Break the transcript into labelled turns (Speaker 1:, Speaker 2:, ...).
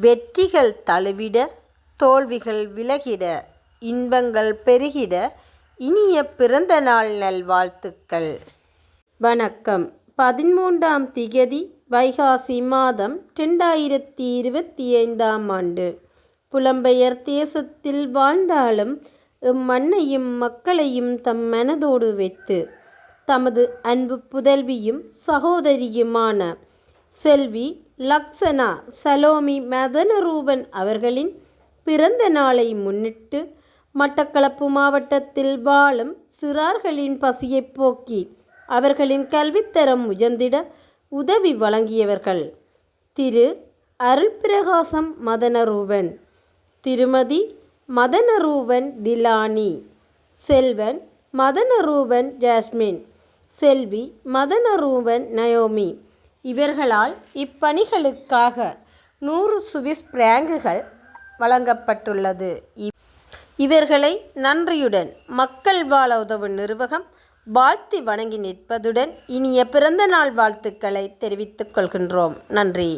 Speaker 1: வெற்றிகள் தழுவிட தோல்விகள் விலகிட இன்பங்கள் பெருகிட இனிய பிறந்த நாள் நல்வாழ்த்துக்கள். வணக்கம். பதிமூன்றாம் திகதி வைகாசி மாதம் ரெண்டாயிரத்தி இருபத்தி ஐந்தாம் ஆண்டு. புலம்பெயர் தேசத்தில் வாழ்ந்தாலும் இம்மண்ணையும் மக்களையும் தம் மனதோடு வைத்து தமது அன்பு புதல்வியும் சகோதரியுமான செல்வி லக்சனா சலோமி மதனரூபன் அவர்களின் பிறந்த நாளை முன்னிட்டு மட்டக்களப்பு மாவட்டத்தில் வாழும் சிறார்களின் பசியைப் போக்கி அவர்களின் கல்வித்தரம் உயர்ந்திட உதவி வழங்கியவர்கள். திரு. அருள்பிரகாசம் மதனரூபன். திருமதி மதனரூபன் டிலானி. செல்வன் மதனரூபன் ஜாஸ்மின். செல்வி மதனரூபன் நயோமி. இவர்களால் இப்பணிகளுக்காக நூறு சுவிஸ் பிராங்குகள் வழங்கப்பட்டுள்ளது. இவர்களை நன்றியுடன் மக்கள் வாழ உதவும் நிர்வாகம் வாழ்த்தி வணங்கி நிற்பதுடன் இனிய பிறந்த நாள் வாழ்த்துக்களை தெரிவித்துக் கொள்கின்றோம். நன்றி.